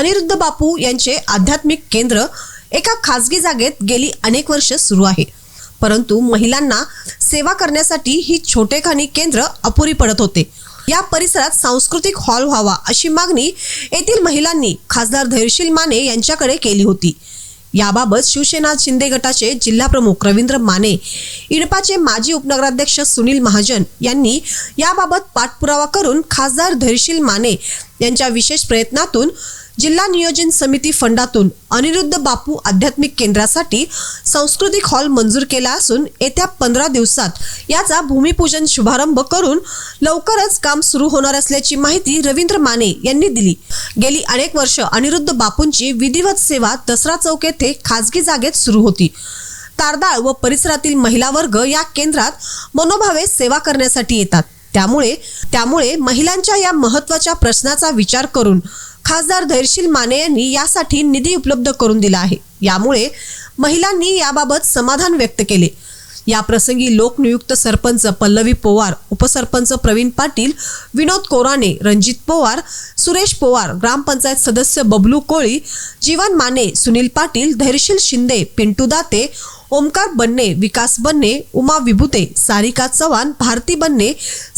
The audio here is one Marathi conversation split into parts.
अनिरुद्ध बापू यांचे आध्यात्मिक केंद्र एका खासगी जागेत गेली अनेक वर्ष सुरू आहे. परंतु महिलांना सेवा करण्यासाठी ही छोटेखानी केंद्र अपुरी पडत होते. या परिसरात सांस्कृतिक हॉल व्हावा अशी मागणी येथील महिलांनी खासदार धैर्यशील माने यांच्याकडे केली होती. याबाबत शिवसेना शिंदे गटाचे जिल्हाप्रमुख रवींद्र माने इडपाचे माजी उपनगराध्यक्ष सुनील महाजन यांनी याबाबत पाठपुरावा करून खासदार धैर्यशील माने यांच्या विशेष प्रयत्नातून जिल्हा नियोजन समिती फंडातून अनिरुद्ध बापू आध्यात्मिक केंद्रासाठी सांस्कृतिक हॉल मंजूर केला असून येत्या पंधरा दिवसात याचा भूमिपूजन शुभारंभ करून लवकरच काम सुरू होणार असल्याची माहिती रवींद्र माने यांनी दिली. गेली अनेक वर्ष अनिरुद्ध बापूंची विधिवत सेवा दसरा चौक येथे खासगी जागेत सुरू होती. तारदाळ व परिसरातील महिला वर्ग या केंद्रात मनोभावे सेवा करण्यासाठी येतात. त्यामुळे त्यामुळे महिलांच्या या महत्त्वाच्या प्रश्नाचा विचार करून खासदार धैर्यशील माने यांनी यासाठी निधी उपलब्ध करून दिला आहे. यामुळे महिलांनी याबाबत समाधान व्यक्त केले. या प्रसंगी लोकनियुक्त सरपंच पल्लवी पोवार उपसरपंच प्रवीण पाटील विनोद कोराणे रणजित पोवार सुरेश पोवार ग्रामपंचायत सदस्य बबलू कोळी जीवन माने सुनील पाटील धैर्यशील शिंदे पिंटू दाते ओमकार बन्ने विकास बन्ने उमा विभूते सारिका चव्हाण भारती बन्ने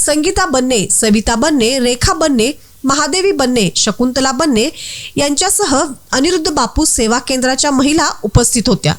संगीता बन्ने सविता बन्ने रेखा बन्ने महादेवी बन्ने शकुंतला बन्ने यांच्यासह अनिरुद्ध बापू सेवा केंद्राच्या महिला उपस्थित होत्या.